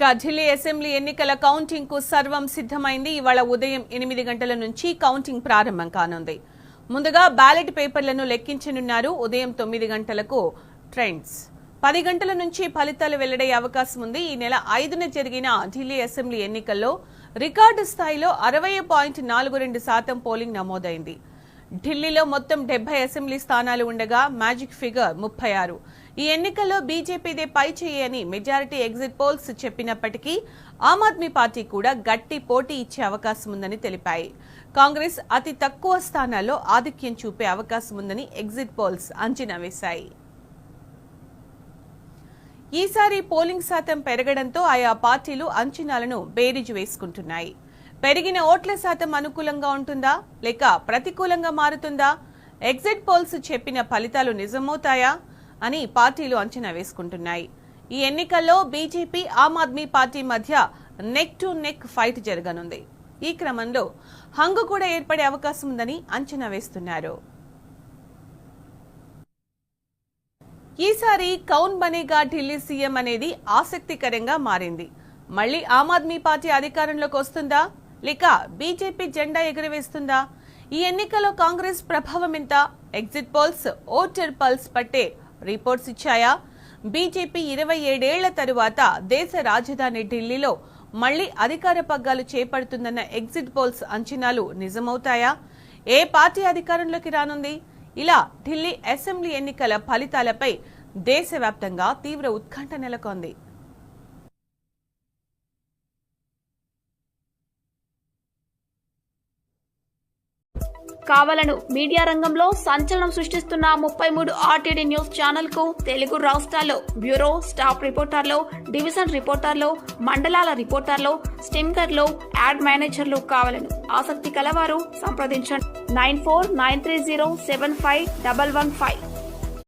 ఇక ఢిల్లీ అసెంబ్లీ ఎన్నికల కౌంటింగ్కు సర్వం సిద్ధమైంది. ఇవాళ ఉదయం ఎనిమిది గంటల నుంచి కౌంటింగ్ ప్రారంభం కానుంది. ముందుగా బ్యాలెట్ పేపర్లను లెక్కించనున్నారు ఉదయం తొమ్మిది గంటలకు ట్రెండ్స్. పది గంటల నుంచి ఫలితాలు వెల్లడే అవకాశం ఉంది. ఈ నెల ఐదున జరిగిన ఢిల్లీ అసెంబ్లీ ఎన్నికల్లో రికార్డు స్థాయిలో అరవై పాయింట్ నాలుగు రెండు శాతం పోలింగ్ నమోదైంది. ఢిల్లీలో మొత్తం డెబ్బై అసెంబ్లీ స్థానాలు ఉండగా మ్యాజిక్ ఫిగర్ ముప్పై ఆరు. ఈ ఎన్నికల్లో బీజేపీదే పై చేయి అని మెజారిటీ ఎగ్జిట్ పోల్స్ చెప్పినప్పటికీ ఆమ్ ఆద్మీ పార్టీ కూడా గట్టి పోటీ ఇచ్చే అవకాశం ఉందని తెలిపాయి. కాంగ్రెస్ అతి తక్కువ స్థానాల్లో ఆధిక్యం చూపే అవకాశం ఉందని ఎగ్జిట్ పోల్స్ అంచనా వేశాయి. ఈసారి పోలింగ్ శాతం పెరగడంతో ఆయా పార్టీలు అంచనాలను బేరీజు వేసుకుంటున్నాయి. పెరిగిన ఓట్ల శాతం అనుకూలంగా ఉంటుందా? లేక ప్రతికూలంగా మారుతుందా? ఎగ్జిట్ పోల్స్ చెప్పిన ఫలితాలు నిజమవుతాయా? అని పార్టీలు అంచనా వేసుకుంటున్నాయి. ఈ ఎన్నికల్లో బీజేపీ ఆమ్ ఆద్మీ పార్టీ మధ్య నెక్ టు నెక్ ఫైట్ జరగనుంది. ఈ క్రమంలో హంగు కూడా ఏర్పడే అవకాశం ఉందని అంచనా వేస్తున్నారు. ఈసారి కౌన్ బనేగా ఢిల్లీ సీఎం అనేది ఆసక్తికరంగా మారింది. మళ్ళీ ఆమ్ ఆద్మీ పార్టీ అధికారంలోకి వస్తుందా? లేక బీజేపీ జెండా ఎగురవేస్తుందా? ఈ ఎన్నికలో కాంగ్రెస్ ప్రభావం ఎంత? ఎగ్జిట్ పోల్స్ ఓటర్ పల్స్ పట్టే రిపోర్ట్స్ ఇచ్చాయా? బీజేపీ ఇరవై ఏడేళ్ళ తరువాత దేశ రాజధాని ఢిల్లీలో మళ్ళీ అధికార పగ్గాలు చేపడుతుందన్న ఎగ్జిట్ పోల్స్ అంచనాలు నిజమవుతాయా? ఏ పార్టీ అధికారంలోకి రానుంది? ఇలా ఢిల్లీ అసెంబ్లీ ఎన్నికల ఫలితాలపై దేశవ్యాప్తంగా తీవ్ర ఉత్కంఠ నెలకొంది. కావలను మీడియా రంగంలో సంచలనం సృష్టిస్తున్న ముప్పై మూడు ఆర్టీడీ న్యూస్ ఛానల్కు తెలుగు రాష్ట్రాల్లో బ్యూరో స్టాఫ్ రిపోర్టర్లు డివిజన్ రిపోర్టర్లు మండలాల రిపోర్టర్లు స్టింకర్లు యాడ్ మేనేజర్లు కావాలను. ఆసక్తి కలవారు సంప్రదించండి. Nine four nine three zero seven five double one five.